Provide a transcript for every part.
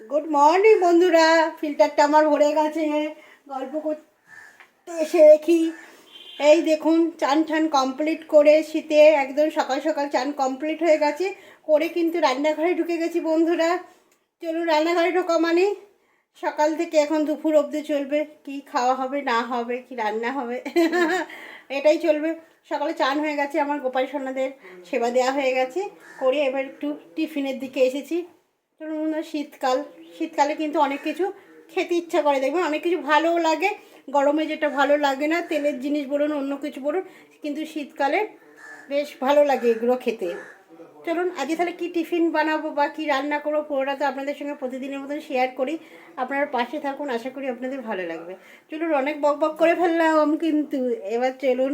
Good morning বন্ধুরা। ফিল্টারটা আমার ভরে গেছে। গল্প করতে এসে দেখি। এই দেখুন, চান টান কমপ্লিট করে শীতে একদম সকাল সকাল চান কমপ্লিট হয়ে গেছে। করে কিন্তু রান্নাঘরে ঢুকে গেছি বন্ধুরা। চলুন, রান্নাঘরে ঢোকা মানে সকাল থেকে এখন দুপুর অবধি চলবে। কি খাওয়া হবে, না হবে, কি রান্না হবে। এটাই চলবে। সকালে চান হয়ে গেছে আমার গোপাল সোনাদের সেবা দেওয়া হয়ে গেছে। করে এবার একটু টিফিনের দিকে এসেছি। শীতকাল, শীতকালে কিন্তু অনেক কিছু খেতে ইচ্ছা করে। দেখবেন অনেক কিছু ভালোও লাগে, গরমে যেটা ভালো লাগে না, তেলের জিনিস বলুন, অন্য কিছু বলুন, কিন্তু শীতকালে বেশ ভালো লাগে এগুলো খেতে। চলুন, আজকে তাহলে কি টিফিন বানাবো বা কি রান্না করব, পুরোটা তো আপনাদের সঙ্গে প্রতিদিনের মতন শেয়ার করি। আপনারা পাশে থাকুন, আশা করি আপনাদের ভালো লাগবে। চলুন, অনেক বক বক করে ফেললাম কিন্তু, এবার চলুন।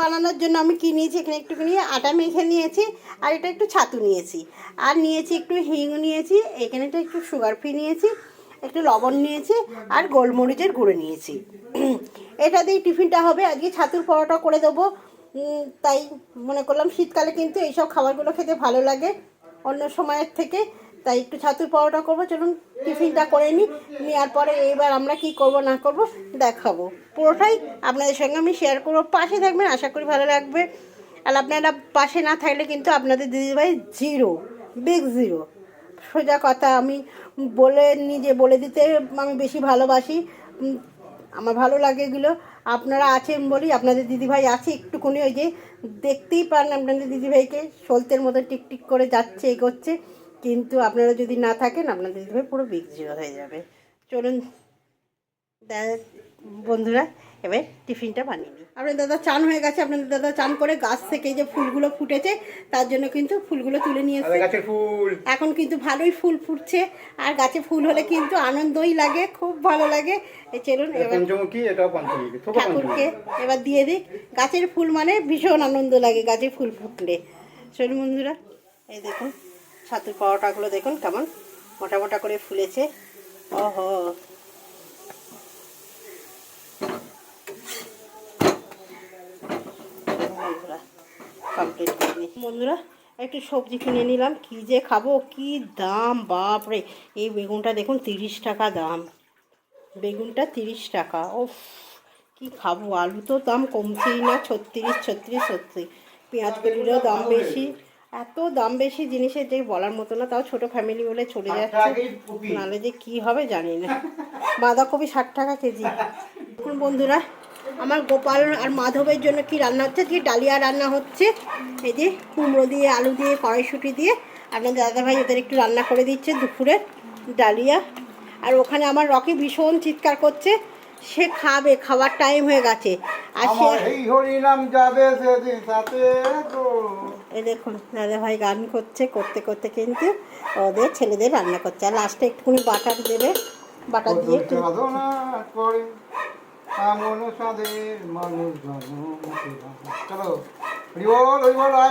বানানোর জন্য আমি কি নিয়েছি, এখানে একটুখানি আটা মেখে নিয়েছি, আর এটা একটু ছাতু নিয়েছি। আর নিয়েছি একটু হিং নিয়েছি এখানেটা একটু সুগার ফ্রি নিয়েছি, একটু লবণ নিয়েছি, আর গোলমরিচের গুঁড়ো নিয়েছি। এটা দিয়ে টিফিনটা হবে, আজকে ছাতুর পরোটা করে দেবো। তাই মনে করলাম শীতকালে কিন্তু এইসব খাবারগুলো খেতে ভালো লাগে অন্য সময়ের থেকে। তাই একটু ছাতুর পরোটা করব। চলুন টিফিনটা করে নিই। নেওয়ার পরে এবার আমরা কি করব, না করব, দেখাবো। পুরোটাই আপনাদের সঙ্গে আমি শেয়ার করব। পাশে থাকবেন, আশা করি ভালো লাগবে। আর আপনারা পাশে না থাকলে কিন্তু আপনাদের দিদিভাই জিরো বিগ জিরো সোজা কথা আমি বলে নিজে বলে দিতে আমি বেশি ভালোবাসি। আমার ভালো লাগে এগুলো। আপনারা আছেন বলি, আপনাদের দিদিভাই আছে একটুখানি, ওই যে দেখতেই পান আপনাদের দিদিভাইকে, সলতের মতো টিকটিক করে যাচ্ছে, এ করছে। কিন্তু আপনারা যদি না থাকেন, আপনাদের দিদিভাই পুরো বিগ জিরো হয়ে যাবে। চলুন বন্ধুরা এবার টিফিনটা বানিয়ে নিই। আপনার দাদা চান হয়ে গেছে আপনাদের দাদা চান করে গাছ থেকে যে ফুলগুলো ফুটেছে তার জন্য কিন্তু ফুলগুলো তুলে নিয়ে এসেছে। গাছের ফুল। এখন কিন্তু ভালোই ফুল ফুটছে আর গাছে ফুল হলে কিন্তু আনন্দই লাগে খুব ভালো লাগে। এই চলুন এবার ঠাকুরকে এবার দিয়ে দিই। গাছের ফুল মানে ভীষণ আনন্দ লাগে গাছে ফুল ফুটলে। চলুন বন্ধুরা এই দেখুন ছাতুর পাওয়াটাগুলো দেখুন কেমন মোটা মোটা করে ফুলেছে। ওহো। কমপ্লিট করে নিই বন্ধুরা একটু সবজি কিনে নিলাম। কি যে খাব কি দাম বাপরে! এই বেগুনটা দেখুন তিরিশ টাকা দাম। বেগুনটা তিরিশ টাকা। ও কি খাব? আলু তো দাম কমছেই না ছত্রিশ ছত্রিশ ছত্রিশ। পেঁয়াজ কলিরও দাম বেশি। এত দাম বেশি জিনিসের যে বলার মতো না তাও ছোট ফ্যামিলি বলে চলে যাচ্ছে। নাহলে যে কি হবে জানি না। বাঁধাকপি ষাট টাকা কেজি। এখন বন্ধুরা আমার গোপাল আর মাধবের জন্য কি রান্না হচ্ছে? কি ডালিয়া রান্না হচ্ছে। এই যে কুমড়ো দিয়ে আলু দিয়ে কড়াইশুটি দিয়ে। আপনার দাদাভাই ওদের একটু রান্না করে দিচ্ছে দুপুরে ডালিয়া। আর ওখানে আমার রকি ভীষণ চিৎকার করছে। সে খাবে খাওয়ার টাইম হয়ে গেছে। আর সে এই দেখুন দাদাভাই গান করছে করতে করতে কিন্তু ওদের ছেলেদের রান্না করছে। আর লাস্টে একটুখানি বাটার দেবে। বাটার দিয়ে এমন সাদের মানুষ চলো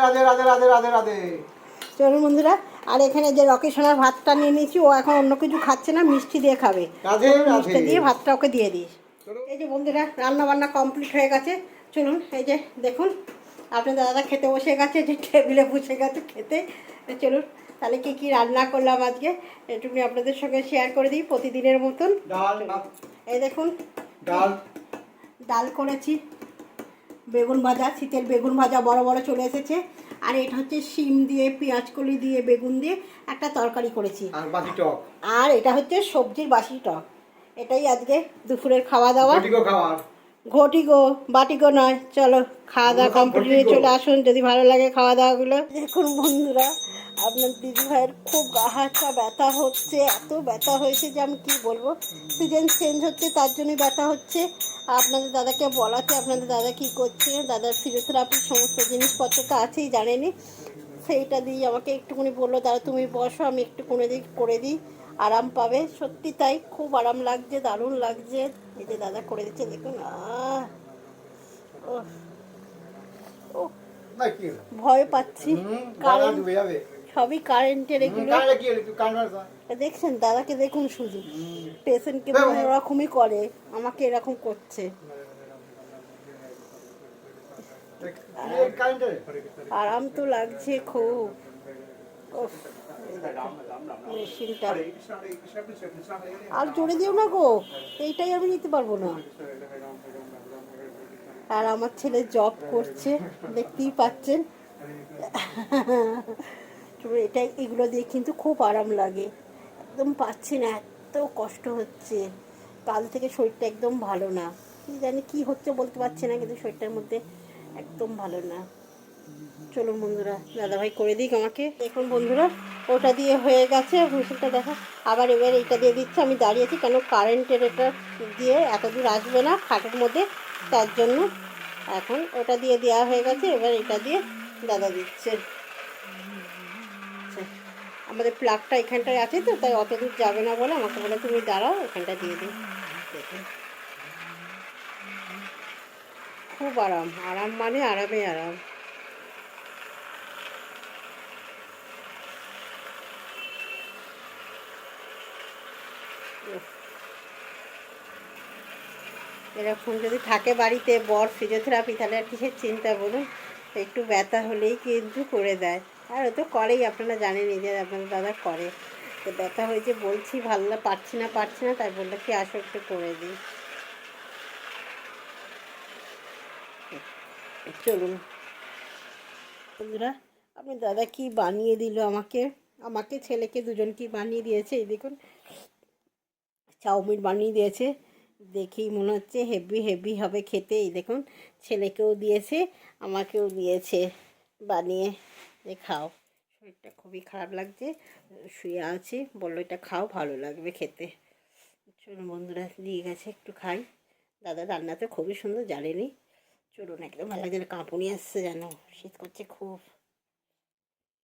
রাধে রাধে রাধে রাধে রাধে চলুন বন্ধুরা আর এখানে যে রকি সোনার ভাতটা নিয়ে নিয়েছি ও এখন অন্য কিছু খাচ্ছে না মিষ্টি দিয়ে খাবে। মিষ্টি দিয়ে ভাতটা ওকে দিয়ে দিস এই যে বন্ধুরা রান্না বান্না কমপ্লিট হয়ে গেছে। চলুন এই যে দেখুন আপনাদের দাদা খেতে বসে গেছে যে টেবিলে বসে গেছে খেতে। চলুন তাহলে কি কি রান্না করলাম আজকে এটুকুনি আপনাদের সঙ্গে শেয়ার করে দিই প্রতিদিনের মতন। এই দেখুন ডাল। ডাল করেছি। বেগুন ভাজা শীতের বেগুন ভাজা বড় বড় চলে এসেছে। আর এটা হচ্ছে শিম দিয়ে পেঁয়াজ কলি দিয়ে বেগুন দিয়ে একটা তরকারি করেছি। আর বাকি টক। আর এটা হচ্ছে সবজির বাসি টক। এটাই আজকে দুপুরের খাওয়া দাওয়া। ঘটিকো খাওয়ার ঘটিগো বাটিগো নয়। চলো খাওয়া দাওয়া কমপ্লিট হয়ে চলে আসুন। যদি ভালো লাগে খাওয়া দাওয়াগুলো। দেখুন বন্ধুরা আপনার দিদি ভাইয়ের খুব গা হাতটা ব্যথা হচ্ছে এত ব্যথা হয়েছে যে আমি কি বলব? সিজন চেঞ্জ হচ্ছে তার জন্যই ব্যথা হচ্ছে। আপনাদের দাদাকে বলাতে আপনাদের দাদা কি করছে? দাদার ফিজিওথেরাপির সমস্ত জিনিসপত্র তো আছেই জানেনি সেইটা দিয়ে আমাকে একটুখানি বলল দাদা তুমি বসো আমি একটু করে দিই করে দিই আরাম পাবে। সত্যি তাই খুব আরাম লাগছে দারুণ লাগছে। এই যে দাদা করে দিচ্ছে দেখুন? ভয় পাচ্ছি হুম, সবই কারেন্টের এগুলো। দেখছেন দাদাকে দেখুন শুধু পেশেন্টকে হ্যাঁ, কোনো রকমই করে আমাকে এরকম করছে। আরাম তো লাগছে খুব। মেশিনটা। আর জোরে দিও না গো এইটাই আমি নিতে পারব না। আর আমার ছেলে জব করছে দেখতেই পাচ্ছেন। এটা, এগুলো দিয়ে কিন্তু খুব আরাম লাগে। একদম পাচ্ছি না, এত কষ্ট হচ্ছে। কাল থেকে শরীরটা একদম ভালো না। জানি কি হচ্ছে বলতে পারছি না, কিন্তু শরীরটার মধ্যে একদম ভালো না। চলুন বন্ধুরা, দাদাভাই করে দিক আমাকে। দেখুন বন্ধুরা, ওটা দিয়ে হয়ে গেছে হুইসেলটা দেখা। আবার এবার এইটা দিয়ে দিচ্ছে, আমি দাঁড়িয়েছি কেন কারেন্টের এটা দিয়ে এত দূর আসবে না খাটের মধ্যে, তার জন্য। এখন ওটা দিয়ে দেওয়া হয়ে গেছে, এবার এটা দিয়ে দাদা দিচ্ছে। আমাদের প্লাগটা এখানটায় আছে তো, তাই অত দূর যাবে না বলে আমাকে বলে, তুমি দাঁড়াও, এখানটা দিয়ে দিই। খুব আরাম আরাম মানে আরামে আরাম। এরকম যদি থাকে বাড়িতে বর ফিজিওথেরাপি তাহলে আর কিসের চিন্তা বলুন? একটু ব্যথা হলেই কিন্তু করে দেয়। আর ও তো করেই, আপনারা জানেনই যে আপনাদের দাদা করে। তো ব্যথা হয়েছে, বলছি, ভালো না, পারছি না পারছি না, তাই বলল, কি আসো, একটু করে দিই। চলুন। বন্ধুরা আপনি দাদা কি বানিয়ে দিল আমাকে? আমাকে ছেলেকে দুজনকে বানিয়ে দিয়েছে? এই দেখুন, চাউমিন বানিয়ে দিয়েছে। দেখেই মনে হচ্ছে, হেভি হেভি হবে খেতে। এই দেখুন, ছেলেকেও দিয়েছে, আমাকেও দিয়েছে বানিয়ে। যে খাও। শরীরটা খুবই খারাপ লাগছে, শুয়ে আছি, বলল এটা খাও, ভালো লাগবে খেতে। চলুন বন্ধুরা, দিয়ে গেছে, একটু খাই। দাদা রান্না তো খুবই সুন্দর জানেনি চলুন, একদম ভালো লাগছে কাঁপুনি আসছে যেন, শীত করছে খুব।